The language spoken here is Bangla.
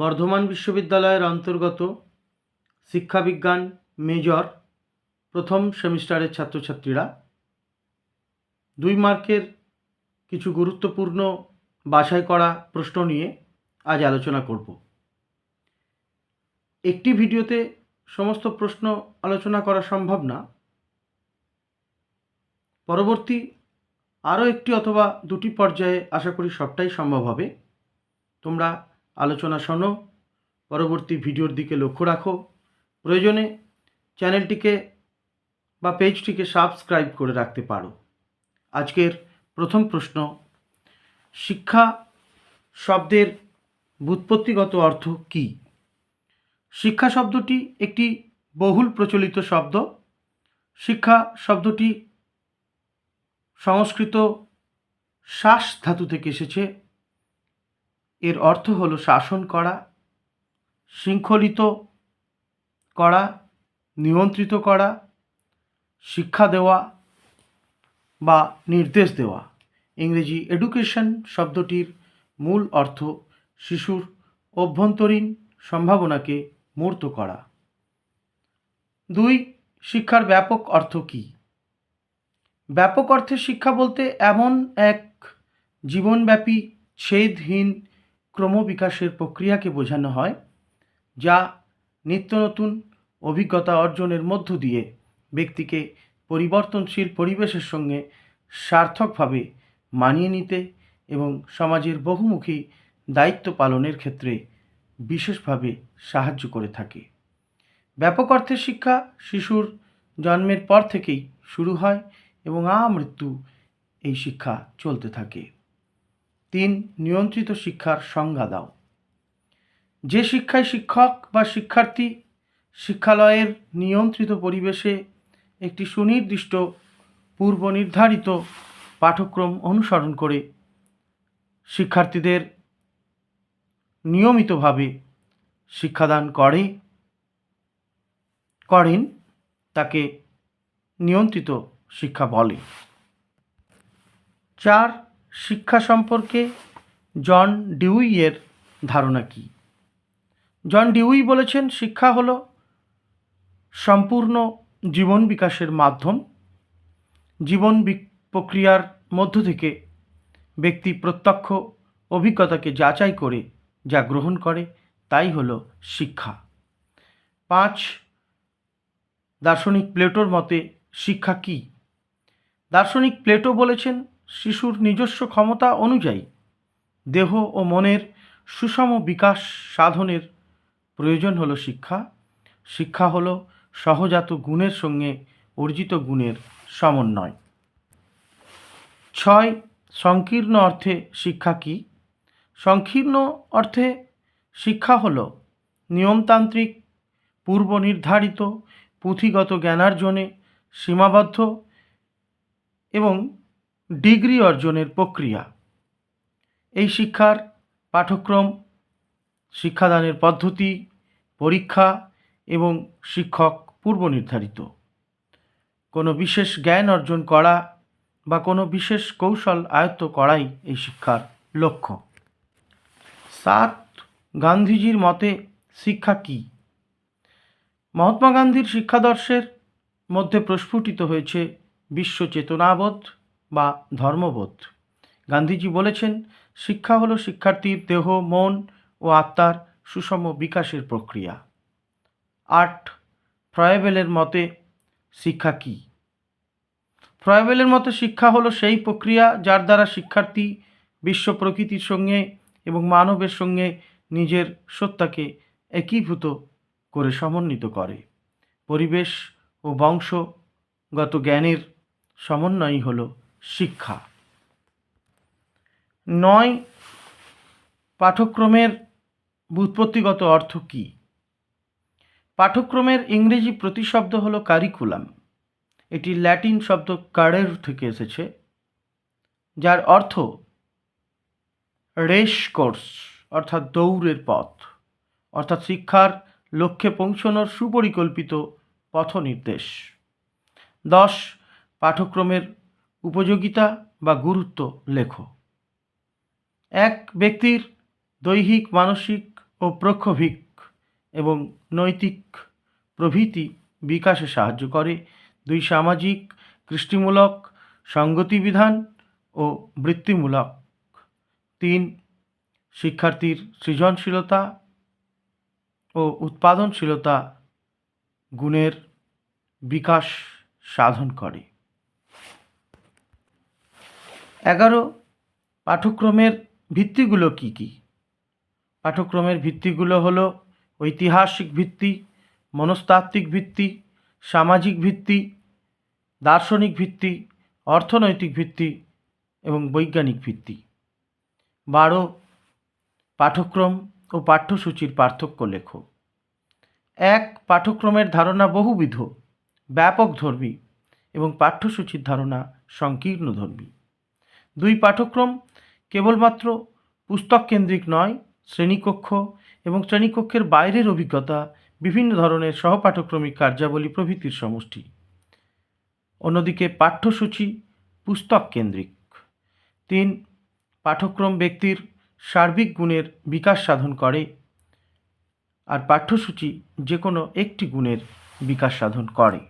বর্ধমান বিশ্ববিদ্যালয়ের অন্তর্গত শিক্ষাবিজ্ঞান মেজর প্রথম সেমিস্টারের ছাত্রছাত্রীরা। দুই মার্কের কিছু গুরুত্বপূর্ণ বাছাই করা প্রশ্ন নিয়ে আজ আলোচনা করব। একটি ভিডিওতে সমস্ত প্রশ্ন আলোচনা করা সম্ভব না। পরবর্তী আরও একটি অথবা দুটি পর্যায়ে আশা করি সবটাই সম্ভব হবে। তোমরা আলোচনা শোনো। পরবর্তী ভিডিওর দিকে লক্ষ্য রাখো। প্রয়োজনে চ্যানেলটিকে বা পেজটিকে সাবস্ক্রাইব করে রাখতে পারো। আজকের প্রথম প্রশ্ন, শিক্ষা শব্দের ব্যুৎপত্তিগত অর্থ কী? শিক্ষা শব্দটি একটি বহুল প্রচলিত শব্দ। শিক্ষা শব্দটি সংস্কৃত শ্বাস ধাতু থেকে এসেছে। এর অর্থ হলো শাসন করা, শৃঙ্খলিত করা, নিয়ন্ত্রিত করা, শিক্ষা দেওয়া বা নির্দেশ দেওয়া। ইংরেজি এডুকেশন শব্দটির মূল অর্থ শিশুর অভ্যন্তরীণ সম্ভাবনাকে মূর্ত করা। দুই, শিক্ষার ব্যাপক অর্থ কী? ব্যাপক অর্থে শিক্ষা বলতে এমন এক জীবনব্যাপী ছেদহীন ক্রমবিকাশের প্রক্রিয়াকে বোঝানো হয়, যা নিত্য নতুন অভিজ্ঞতা অর্জনের মধ্য দিয়ে ব্যক্তিকে পরিবর্তনশীল পরিবেশের সঙ্গে সার্থকভাবে মানিয়ে নিতে এবং সমাজের বহুমুখী দায়িত্ব পালনের ক্ষেত্রে বিশেষভাবে সাহায্য করে থাকে। ব্যাপক অর্থে শিক্ষা শিশুর জন্মের পর থেকেই শুরু হয় এবং আমৃত্যু এই শিক্ষা চলতে থাকে। তিন, নিয়ন্ত্রিত শিক্ষার সংজ্ঞা দাও। যে শিক্ষায় শিক্ষক বা শিক্ষার্থী শিক্ষালয়ের নিয়ন্ত্রিত পরিবেশে একটি সুনির্দিষ্ট পূর্ব নির্ধারিত পাঠ্যক্রম অনুসরণ করে শিক্ষার্থীদের নিয়মিতভাবে শিক্ষাদান করে, করেন তাকে নিয়ন্ত্রিত শিক্ষা বলে। চার শিক্ষা সম্পর্কে জন ডিউইয়ের ধারণা কী? জন ডিউই বলেছেন, শিক্ষা হলো সম্পূর্ণ জীবন বিকাশের মাধ্যম। জীবন প্রক্রিয়ার মধ্য থেকে ব্যক্তি প্রত্যক্ষ অভিজ্ঞতাকে যাচাই করে যা গ্রহণ করে, তাই হল শিক্ষা। পাঁচ, দার্শনিক প্লেটোর মতে শিক্ষা কী? দার্শনিক প্লেটো বলেছেন শিশুর নিজস্ব ক্ষমতা অনুযায়ী দেহ ও মনের সুষম বিকাশ সাধনের প্রয়োজন হলো শিক্ষা। শিক্ষা হলো সহজাত গুণের সঙ্গে অর্জিত গুণের সমন্বয়। ছয়, সংকীর্ণ অর্থে শিক্ষা কী? সংকীর্ণ অর্থে শিক্ষা হলো নিয়মতান্ত্রিক পূর্ব নির্ধারিত পুঁথিগত জ্ঞানার্জনে সীমাবদ্ধ এবং ডিগ্রি অর্জনের প্রক্রিয়া। এই শিক্ষার পাঠ্যক্রম, শিক্ষাদানের পদ্ধতি, পরীক্ষা এবং শিক্ষক পূর্ব নির্ধারিত। কোনো বিশেষ জ্ঞান অর্জন করা বা কোনো বিশেষ কৌশল আয়ত্ত করাই এই শিক্ষার লক্ষ্য। সাত, গান্ধীজির মতে শিক্ষা কী? মহাত্মা গান্ধীর শিক্ষাদর্শের মধ্যে প্রস্ফুটিত হয়েছে বিশ্ব চেতনাবোধ বা ধর্মবোধ। গান্ধীজি বলেছেন, শিক্ষা হলো শিক্ষার্থীর দেহ, মন ও আত্মার সুষম বিকাশের প্রক্রিয়া। আট ফ্রয়েবেলের মতে শিক্ষা কী? ফ্রয়েবেলের মতে শিক্ষা হলো সেই প্রক্রিয়া যার দ্বারা শিক্ষার্থী বিশ্ব প্রকৃতির সঙ্গে এবং মানবের সঙ্গে নিজের সত্তাকে একীভূত করে সমন্বিত করে। পরিবেশ ও বংশগত জ্ঞানের সমন্বয়ই হল শিক্ষা। নয়, পাঠ্যক্রমের ব্যুৎপত্তিগত অর্থ কী? পাঠ্যক্রমের ইংরেজি প্রতিশব্দ হল কারিকুলাম এটি ল্যাটিন শব্দ কারের থেকে এসেছে, যার অর্থ রেস কোর্স, অর্থাৎ দৌড়ের পথ, অর্থাৎ শিক্ষার লক্ষ্যে পৌঁছানোর সুপরিকল্পিত পথ নির্দেশ দশ, পাঠ্যক্রমের উপযোগিতা বা গুরুত্ব লেখো। এক ব্যক্তির দৈহিক, মানসিক ও প্রক্ষোভিক এবং নৈতিক প্রভৃতি বিকাশে সাহায্য করে। দুই সামাজিক, কৃষ্টিমূলক সঙ্গতি বিধান ও বৃত্তিমূলক। তিন, শিক্ষার্থীর সৃজনশীলতা ও উৎপাদনশীলতা গুণের বিকাশ সাধন করে। এগারো পাঠ্যক্রমের ভিত্তিগুলো কি কি? পাঠ্যক্রমের ভিত্তিগুলো হলো ঐতিহাসিক ভিত্তি, মনস্তাত্ত্বিক ভিত্তি, সামাজিক ভিত্তি, দার্শনিক ভিত্তি, অর্থনৈতিক ভিত্তি এবং বৈজ্ঞানিক ভিত্তি। বারো পাঠ্যক্রম ও পাঠ্যসূচির পার্থক্য লেখো। এক পাঠ্যক্রমের ধারণা বহুবিধ, ব্যাপকধর্মী এবং পাঠ্যসূচির ধারণা সংকীর্ণধর্মী। দুই পাঠ্যক্রম কেবলমাত্র পুস্তক কেন্দ্রিক নয়, শ্রেণীকক্ষ এবং শ্রেণীকক্ষের বাইরের অভিজ্ঞতা, বিভিন্ন ধরনের সহপাঠক্রমিক কার্যাবলী প্রভৃতির সমষ্টি। অন্যদিকে পাঠ্যসূচি পুস্তক কেন্দ্রিক তিন, পাঠ্যক্রম ব্যক্তির সার্বিক গুণের বিকাশ সাধন করে আর পাঠ্যসূচি যে কোনো একটি গুণের বিকাশ সাধন করে।